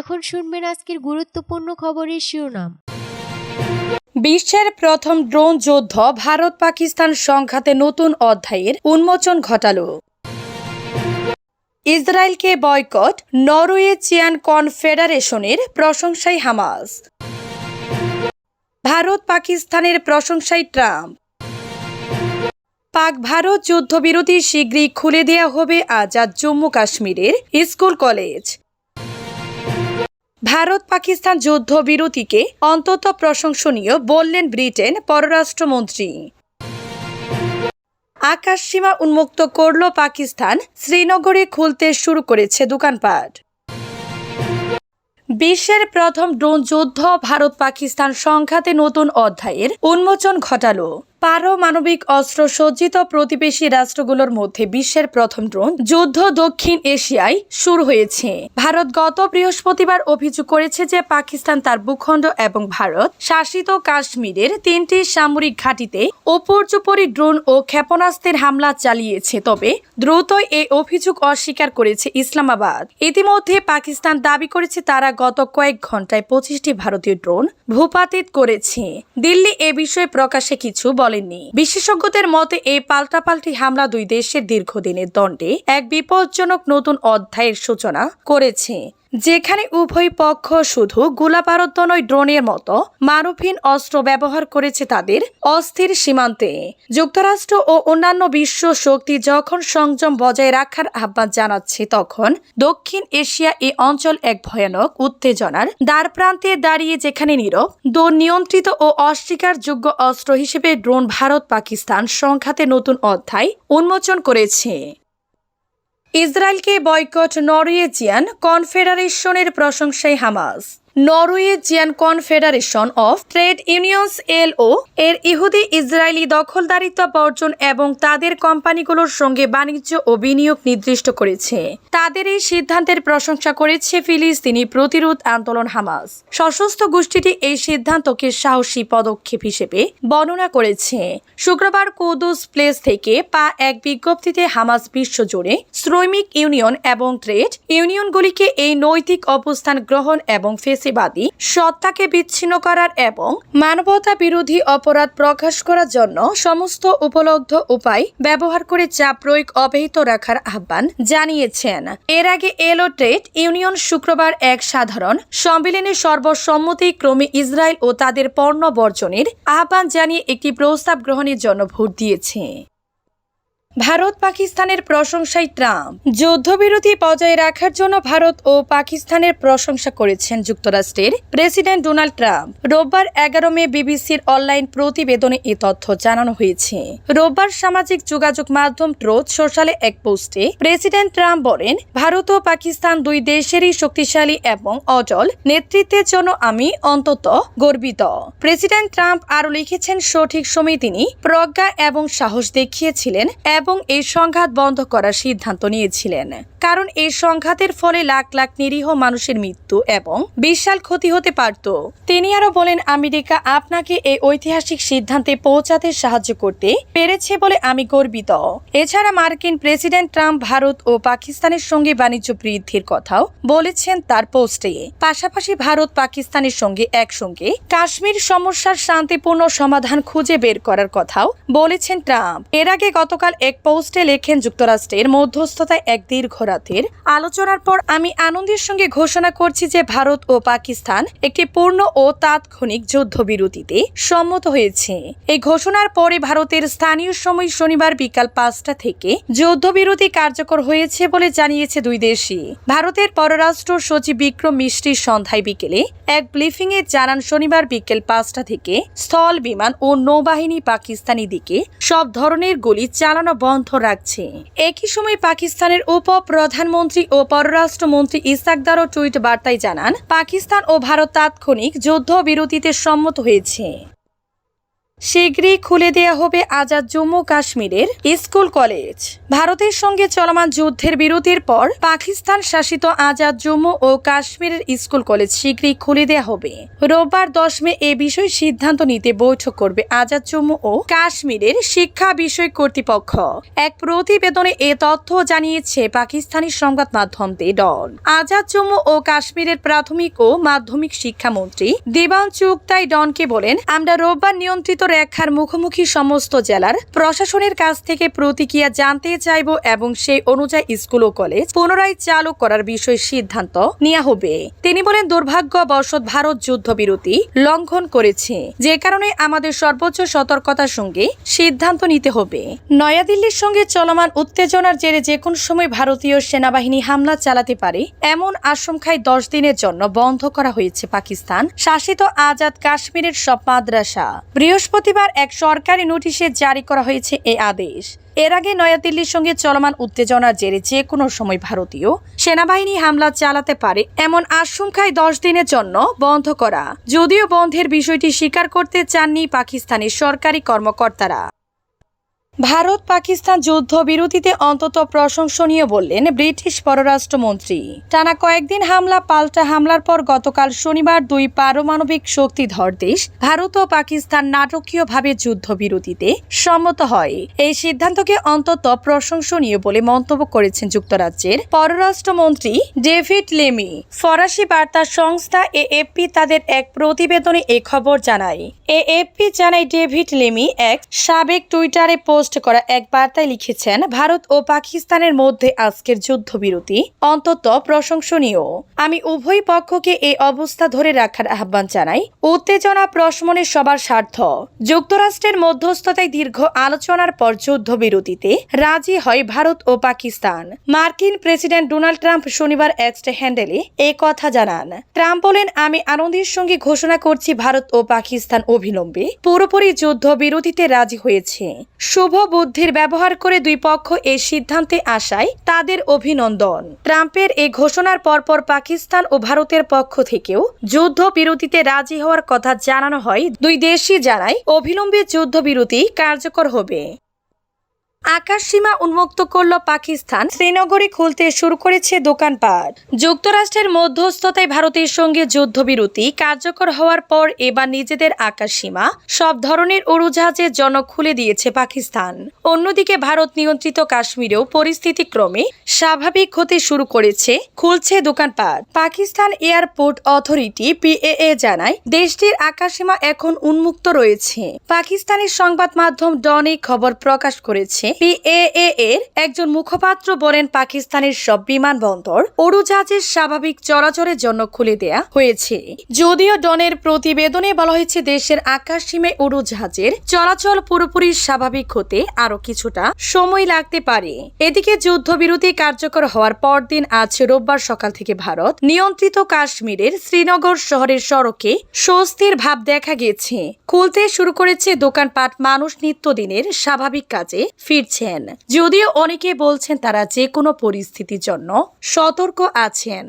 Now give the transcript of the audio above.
এখন শুনবেন আজকের গুরুত্বপূর্ণ খবরের শিরোনাম। বিশ্বের প্রথম ড্রোন যুদ্ধ ভারত পাকিস্তান সংঘাতে নতুন অধ্যায়ের উন্মোচন ঘটালো। ইসরায়েলকে বয়কট নরওয়েজিয়ান কনফেডারেশনের প্রশংসায় হামাস। ভারত পাকিস্তানের প্রশংসায় ট্রাম্প। পাক ভারত যুদ্ধবিরতি শীঘ্রই খুলে দেয়া হবে আজাদ জম্মু কাশ্মীরের স্কুল কলেজ ভারত পাকিস্তান যুদ্ধবিরতিকে অন্তত প্রশংসনীয় বললেন ব্রিটেন পররাষ্ট্রমন্ত্রী। আকাশ সীমা উন্মুক্ত করল পাকিস্তান, শ্রীনগরে খুলতে শুরু করেছে দোকানপাট। বিশ্বের প্রথম ড্রোন যুদ্ধ ভারত পাকিস্তান সংঘাতে নতুন অধ্যায়ের উন্মোচন ঘটালো। পারমাণবিক অস্ত্র সজ্জিত প্রতিবেশী রাষ্ট্রগুলোর মধ্যে বিশ্বের প্রথম ড্রোন যুদ্ধ দক্ষিণ এশিয়ায় শুরু হয়েছে। ভারত গত বৃহস্পতিবার অভিযোগ করেছে যে পাকিস্তান তার ভূখণ্ড এবং ভারত শাসিত কাশ্মীরের তিনটি সামরিক ঘাঁটিতে উপর্যুপরি ড্রোন ও ক্ষেপণাস্ত্রের হামলা চালিয়েছে। তবে দ্রুতই এই অভিযোগ অস্বীকার করেছে ইসলামাবাদ। ইতিমধ্যে পাকিস্তান দাবি করেছে তারা গত কয়েক ঘন্টায় পঁচিশটি ভারতীয় ড্রোন ভূপাতিত করেছে। দিল্লি এ বিষয়ে প্রকাশে কিছু বলেননি। বিশেষজ্ঞদের মতে, এই পাল্টাপাল্টি হামলা দুই দেশের দীর্ঘদিনের দণ্ডে এক বিপজ্জনক নতুন অধ্যায়ের সূচনা করেছে। যেখানে উভয় পক্ষ শুধু গোলাবারুদ্ধ নয় ড্রোনের মতো মানবহীন অস্ত্র ব্যবহার করেছে তাদের অস্থির সীমান্তে। যুক্তরাষ্ট্র ও অন্যান্য বিশ্ব শক্তি যখন সংযম বজায় রাখার আহ্বান জানাচ্ছে, তখন দক্ষিণ এশিয়া এই অঞ্চল এক ভয়ানক উত্তেজনার দ্বার প্রান্তে দাঁড়িয়ে যেখানে নীরব দো নিয়ন্ত্রিত ও অস্বীকারযোগ্য অস্ত্র হিসেবে ড্রোন ভারত পাকিস্তান সংঘাতে নতুন অধ্যায় উন্মোচন করেছে। ইসরায়েলকে বয়কট নরওয়েজিয়ান কনফেডারেশনের প্রশংসায় Hamas. Norwegian confederation of trade unions L O এর ইহুদি ইসরায়েলি দখলদারিত্ব বর্জন এবং তাদের কোম্পানিগুলোর সঙ্গে বাণিজ্য ও বিনিয়োগ নির্দিষ্ট করেছে। তাদের এই সিদ্ধান্তের প্রশংসা করেছে ফিলিস্তিনি প্রতিরোধ আন্দোলন হামাস। সশস্ত্র গোষ্ঠীটি এই সিদ্ধান্তকে সাহসী পদক্ষেপ হিসেবে বর্ণনা করেছে। শুক্রবার কুদুস প্লেস থেকে পা এক বিজ্ঞপ্তিতে হামাস বিশ্বজুড়ে শ্রমিক ইউনিয়ন এবং ট্রেড ইউনিয়নগুলিকে এই নৈতিক অবস্থান গ্রহণ এবং ফেসিবাদী সত্তাকে বিচ্ছিন্ন করার এবং মানবতা বিরোধী অপরাধ প্রকাশ করার জন্য সমস্ত উপলব্ধ উপায় ব্যবহার করে চাপ প্রয়োগ অব্যাহত রাখার আহ্বান জানিয়েছেন। এর আগে এলো ট্রেড ইউনিয়ন শুক্রবার এক সাধারণ সম্মেলনে সর্বসম্মতিক্রমে ইসরায়েল ও তাদের পণ্য বর্জনের আহ্বান জানিয়ে একটি প্রস্তাব গ্রহণের জন্য ভোট দিয়েছে। ভারত, পাকিস্তানের প্রশংসায় ট্রাম্প। যুদ্ধবিরতি বজায় রাখার জন্য ভারত ও পাকিস্তানের প্রশংসা করেছেন যুক্তরাষ্ট্রের প্রেসিডেন্ট ডোনাল্ড ট্রাম্প। রোববার এগারো মে বিবিসির অনলাইন প্রতিবেদনে এ তথ্য জানানো হয়েছে। রোববার সামাজিক যোগাযোগ মাধ্যম ট্রোথ সোশ্যালে এক পোস্টে প্রেসিডেন্ট ট্রাম্প বলেন, ভারত ও পাকিস্তান দুই দেশেরই শক্তিশালী এবং অজল নেতৃত্বের জন্য আমি অন্তত গর্বিত। প্রেসিডেন্ট ট্রাম্প আরও লিখেছেন, সঠিক সময়ে তিনি প্রজ্ঞা এবং সাহস দেখিয়েছিলেন এবং এই সংঘাত বন্ধ করার সিদ্ধান্ত নিয়েছিলেন। কারণ এই সংঘাতের ফলে লাখ লাখ নিরীহ মানুষের মৃত্যু এবং বিশাল ক্ষতি হতে পারত। তিনি আরও বলেন, আমেরিকা আপনাকে এই ঐতিহাসিক সিদ্ধান্তে পৌঁছাতে সাহায্য করতে পেরেছে বলে আমি গর্বিত। এছাড়া মার্কিন প্রেসিডেন্ট ট্রাম্প ভারত ও পাকিস্তানের সঙ্গে বাণিজ্য বৃদ্ধির কথাও বলেছেন তার পোস্টে। পাশাপাশি ভারত পাকিস্তানের সঙ্গে একসঙ্গে কাশ্মীর সমস্যার শান্তিপূর্ণ সমাধান খুঁজে বের করার কথাও বলেছেন ট্রাম্প। এর আগে গতকাল এক পোস্টে লেখেন যুক্তরাষ্ট্রের মধ্যস্থতায় এক দীর্ঘ রাতের আলোচনার পর আমি আনন্দের সঙ্গে ঘোষণা করছি যে ভারত ও পাকিস্তান একটি পূর্ণ ও তাৎক্ষণিক যুদ্ধবিরতিতে সম্মত হয়েছে। এই ঘোষণার পরে ভারতের স্থানীয় সময় শনিবার বিকাল পাঁচটা থেকে যুদ্ধবিরতি কার্যকর হয়েছে বলে জানিয়েছে দুই দেশই। ভারতের পররাষ্ট্র সচিব বিক্রম মিশ্রির সন্ধ্যায় বিকেলে এক ব্রিফিংয়ে জানান শনিবার বিকেল পাঁচটা থেকে স্থল বিমান ও নৌবাহিনী পাকিস্তানি দিকে সব ধরনের গুলি চালানো বন্ধ রাখছে। একই সময় পাকিস্তানের উপ প্রধানমন্ত্রী ও পররাষ্ট্রমন্ত্রী ইসাকদারও টুইট বার্তায় জানান, পাকিস্তান ও ভারত তাৎক্ষণিক যুদ্ধ বিরতিতে সম্মত হয়েছে। শীঘ্রই খুলে দেয়া হবে আজাদ জম্মু কাশ্মীরের স্কুল কলেজ। ভারতের সঙ্গে চলমান যুদ্ধের বিরতির পর পাকিস্তান শাসিত আজাদ জম্মু ও কাশ্মীরের স্কুল কলেজ শীঘ্রই খুলে দেয়া হবে। রোববার দশ মে এ বিষয়ে সিদ্ধান্ত নিতে বৈঠক করবে আজাদ জম্মু ও কাশ্মীরের শিক্ষা বিষয় কর্তৃপক্ষ। এক প্রতিবেদনে এ তথ্য জানিয়েছে পাকিস্তানি সংবাদ মাধ্যম দে ডন। আজাদ জম্মু ও কাশ্মীরের প্রাথমিক ও মাধ্যমিক শিক্ষামন্ত্রী দেবান চুক্তাই ডনকে বলেন, আমরা রোববার নিয়ন্ত্রিত রেখার মুখোমুখি সমস্ত জেলার প্রশাসনের কাছ থেকে প্রতিক্রিয়া জানতে চাইব এবং সেই অনুযায়ী স্কুল ও কলেজ পুনরায় চালু করার বিষয়ে সিদ্ধান্ত নেওয়া হবে। তিনি বলেন, দুর্ভাগ্যবশত ভারত যুদ্ধবিরতি লঙ্ঘন করেছে। যে কারণে আমাদের সর্বোচ্চ সতর্কতার সঙ্গে সিদ্ধান্ত নিতে হবে। নয়াদিল্লির সঙ্গে চলমান উত্তেজনার জেরে যে কোনো সময় ভারতীয় সেনাবাহিনী হামলা চালাতে পারে, এমন আশঙ্কায় দশ দিনের জন্য বন্ধ করা হয়েছে পাকিস্তান শাসিত আজাদ কাশ্মীরের সব মাদ্রাসা। বৃহস্পতিবার এক সরকারি নোটিশে জারি করা হয়েছে এই আদেশ। এর আগে নয়াদিল্লির সঙ্গে চলমান উত্তেজনার জেরে যে কোনো সময় ভারতীয় সেনাবাহিনী হামলা চালাতে পারে এমন আশঙ্কায় দশ দিনের জন্য বন্ধ করা। যদিও বন্ধের বিষয়টি স্বীকার করতে চাননি পাকিস্তানের সরকারি কর্মকর্তারা। ভারত পাকিস্তান যুদ্ধ বিরতিতে অন্তত প্রশংসনীয় বললেন ব্রিটিশ পররাষ্ট্রমন্ত্রী। টানা কয়েকদিন হামলা, পাল্টা হামলার পর গতকাল শনিবার দুই পারমাণবিক শক্তিধর দেশ ভারত ও পাকিস্তান নাটকীয়ভাবে যুদ্ধবিরতিতে সম্মত হয়। এই সিদ্ধান্তকে অন্তত প্রশংসনীয় বলে মন্তব্য করেছেন যুক্তরাজ্যের পররাষ্ট্রমন্ত্রী ডেভিড লেমি। ফরাসি বার্তা সংস্থা এএফপি তাদের এক প্রতিবেদনে এ খবর জানায়। এএফপি জানায় ডেভিড লেমি এক সাবেক টুইটারে পোস্ট করা এক বার্তায় লিখেছেন, ভারত ও পাকিস্তানের মধ্যে আজকের যুদ্ধবিরতি অন্তত প্রশংসনীয়। আমি উভয় পক্ষকে এই অবস্থা ধরে রাখার আহ্বান জানাই। উত্তেজনা প্রশমনে সবার স্বার্থ। যুক্তরাষ্ট্রের মধ্যস্থতায় দীর্ঘ আলোচনার পর যুদ্ধবিরতিতে রাজি হয় ভারত ও পাকিস্তান। মার্কিন প্রেসিডেন্ট ডোনাল্ড ট্রাম্প শনিবার এক্স হ্যান্ডেলে এ কথা জানান। ট্রাম্প বলেন, আমি আনন্দের সঙ্গে ঘোষণা করছি ভারত ও পাকিস্তান অবিলম্বে। পুরোপুরি যুদ্ধ বিরতিতে রাজি হয়েছে। শুভ বুদ্ধির ব্যবহার করে দুই পক্ষ এই সিদ্ধান্তে আসায় তাদের অভিনন্দন। ট্রাম্পের এই ঘোষণার পরপর পাকিস্তান ও ভারতের পক্ষ থেকেও যুদ্ধ বিরতিতে রাজি হওয়ার কথা জানানো হয় দুই দেশই জানায়। অবিলম্বে যুদ্ধবিরতি কার্যকর হবে। আকাশ সীমা উন্মুক্ত করল পাকিস্তান। শ্রীনগরে খুলতে শুরু করেছে দোকানপাট। যুক্তরাষ্ট্রের মধ্যস্থতায় ভারতের সঙ্গে যুদ্ধবিরতি কার্যকর হওয়ার পর এবার নিজেদের আকাশ সীমা, সব ধরনের উড়োজাহাজের জন্য খুলে দিয়েছে পাকিস্তান। অন্যদিকে ভারত নিয়ন্ত্রিত কাশ্মীরেও পরিস্থিতি ক্রমে স্বাভাবিক হতে শুরু করেছে, খুলছে দোকানপাট। পাকিস্তান এয়ারপোর্ট অথরিটি পিএএ জানায়, দেশটির আকাশসীমা এখন উন্মুক্ত রয়েছে। পাকিস্তানের সংবাদ মাধ্যম ডন খবর প্রকাশ করেছে পিএএ এর একজন মুখপাত্র বলেন পাকিস্তানের সব বিমানবন্দর উড়োজাহাজের স্বাভাবিক চলাচলের জন্য খুলে দেয়া হয়েছে। যদিও ডনের প্রতিবেদনে বলা হয়েছে দেশের আকাশ সীমায় উড়োজাহাজের চলাচল পুরোপুরি স্বাভাবিক হতে আরও কিছুটা সময় লাগতে পারে। এদিকে যুদ্ধবিরতি কার্যকর হওয়ার পরদিন আজ রোববার সকাল থেকে ভারত নিয়ন্ত্রিত কাশ্মীরের শ্রীনগর শহরের সড়কে স্বস্তির ভাব দেখা গেছে। খুলতে শুরু করেছে দোকানপাট মানুষ নিত্যদিনের স্বাভাবিক কাজে ফিরছেন যদিও অনেকে বলছেন তারা যে কোনো পরিস্থিতির জন্য সতর্ক আছেন।